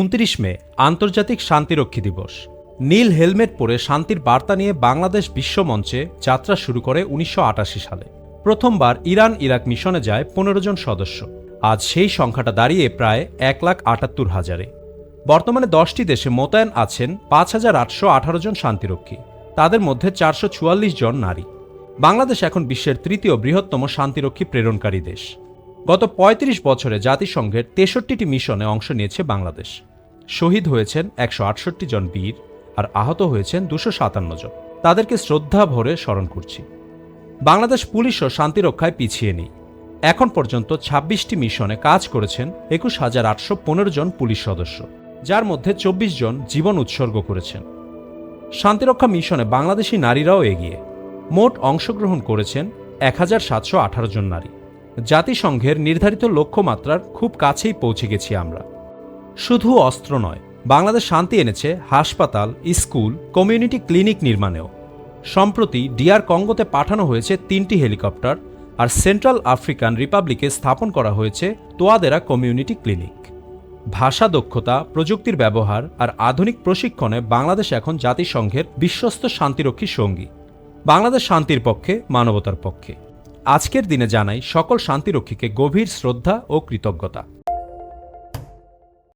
উনত্রিশ মে, আন্তর্জাতিক শান্তিরক্ষী দিবস। নীল হেলমেট পরে শান্তির বার্তা নিয়ে বাংলাদেশ বিশ্বমঞ্চে যাত্রা শুরু করে উনিশশো আটাশি সালে। প্রথমবার ইরান ইরাক মিশনে যায় পনেরো জন সদস্য। আজ সেই সংখ্যাটা দাঁড়িয়ে প্রায় এক লাখ আটাত্তর হাজারে। বর্তমানে দশটি দেশে মোতায়েন আছেন পাঁচ হাজার আটশো আঠারো জন শান্তিরক্ষী। তাদের মধ্যে চারশো চুয়াল্লিশ জন নারী। বাংলাদেশ এখন বিশ্বের তৃতীয় বৃহত্তম শান্তিরক্ষী প্রেরণকারী দেশ। গত ৩৫ বছরে জাতিসংঘের তেষট্টিটি মিশনে অংশ নিয়েছে বাংলাদেশ। শহীদ হয়েছেন একশো আটষট্টি জন বীর আর আহত হয়েছেন দুশো সাতান্ন জন। তাদেরকে শ্রদ্ধা ভরে স্মরণ করছি। বাংলাদেশ পুলিশও শান্তিরক্ষায় পিছিয়ে নেই। এখন পর্যন্ত ২৬টি মিশনে কাজ করেছেন একুশ হাজার আটশো পনেরো জন পুলিশ সদস্য, যার মধ্যে চব্বিশ জন জীবন উৎসর্গ করেছেন। শান্তিরক্ষা মিশনে বাংলাদেশি নারীরাও এগিয়ে। মোট অংশগ্রহণ করেছেন এক হাজার সাতশো আঠারো জন নারী। জাতিসংঘের নির্ধারিত লক্ষ্যমাত্রার খুব কাছেই পৌঁছে গেছি আমরা। শুধু অস্ত্র নয়, বাংলাদেশ শান্তি এনেছে হাসপাতাল, স্কুল, কমিউনিটি ক্লিনিক নির্মাণেও। সম্প্রতি ডিআর কঙ্গোতে পাঠানো হয়েছে তিনটি হেলিকপ্টার আর সেন্ট্রাল আফ্রিকান রিপাবলিকে স্থাপন করা হয়েছে তোয়াদেরা কমিউনিটি ক্লিনিক। ভাষা দক্ষতা, প্রযুক্তির ব্যবহার আর আধুনিক প্রশিক্ষণে বাংলাদেশ এখন জাতিসংঘের বিশ্বস্ত শান্তিরক্ষী সঙ্গী। বাংলাদেশ শান্তির পক্ষে, মানবতার পক্ষে। আজকের দিনে জানাই সকল শান্তিরক্ষীকে গভীর শ্রদ্ধা ও কৃতজ্ঞতা।